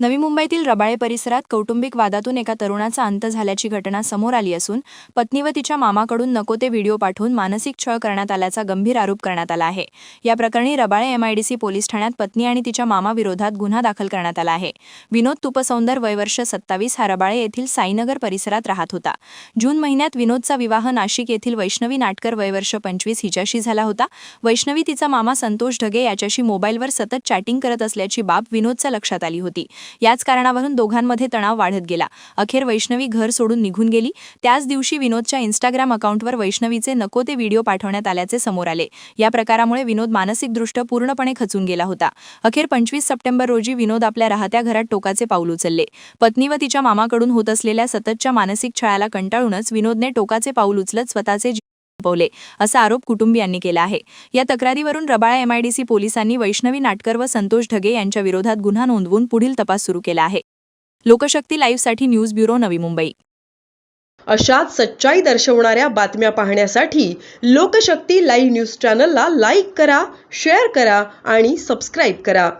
नवी मुंबईतील रबाळे परिसरात कौटुंबिक वादातून एका तरुणाचा अंत झाल्याची घटना समोर आली असून पत्नी व तिच्या मामाकडून नको ते व्हिडिओ पाठवून मानसिक छळ करण्यात आल्याचा गंभीर आरोप करण्यात आला आहे. या प्रकरणी रबाळे एमआयडीसी पोलीस ठाण्यात पत्नी आणि तिच्या मामाविरोधात गुन्हा दाखल करण्यात आला आहे. विनोद तुपसौंदर वयवर्ष सत्तावीस हा रबाळे येथील साईनगर परिसरात राहत होता. जून महिन्यात विनोदचा विवाह नाशिक येथील वैष्णवी नाटकर वयवर्ष पंचवीस हिच्याशी झाला होता. वैष्णवी तिचा मामा संतोष ढगे याच्याशी मोबाईलवर सतत चॅटिंग करत असल्याची बाब विनोदच्या लक्षात आली होती. याच कारणावरून दोघांमध्ये तणाव वाढत गेला. अखेर वैष्णवी घर सोडून निघून गेली. त्याच दिवशी विनोदच्या इन्स्टाग्राम अकाउंटवर वैष्णवीचे नको ते व्हिडिओ पाठवण्यात आल्याचे समोर आले. या प्रकारामुळे विनोद मानसिकदृष्ट्या पूर्णपणे खचून गेला होता. अखेर पंचवीस सप्टेंबर रोजी विनोद आपल्या राहत्या घरात टोकाचे पाऊल उचलले. पत्नी व तिच्या मामाकडून होत असलेल्या सततच्या मानसिक छळाला कंटाळूनच विनोदने टोकाचे पाऊल उचलत स्वतःचे संपवले असा आरोप कुटुंबियांनी केला आहे. या तक्रारीवरून रबाळा एमआयडीसी पोलिसांनी वैष्णवी नाटकर व संतोष ढगे यांच्या विरोधात गुन्हा नोंदवून पुढील तपास सुरू केला आहे. लोकशक्ती लाईव्हसाठी न्यूज ब्युरो नवी मुंबई. अशाच सच्चाई दर्शवणाऱ्या बातम्या पाहण्यासाठी लोकशक्ती लाईव्ह न्यूज चॅनलला लाईक करा शेअर करा आणि सबस्क्राईब करा.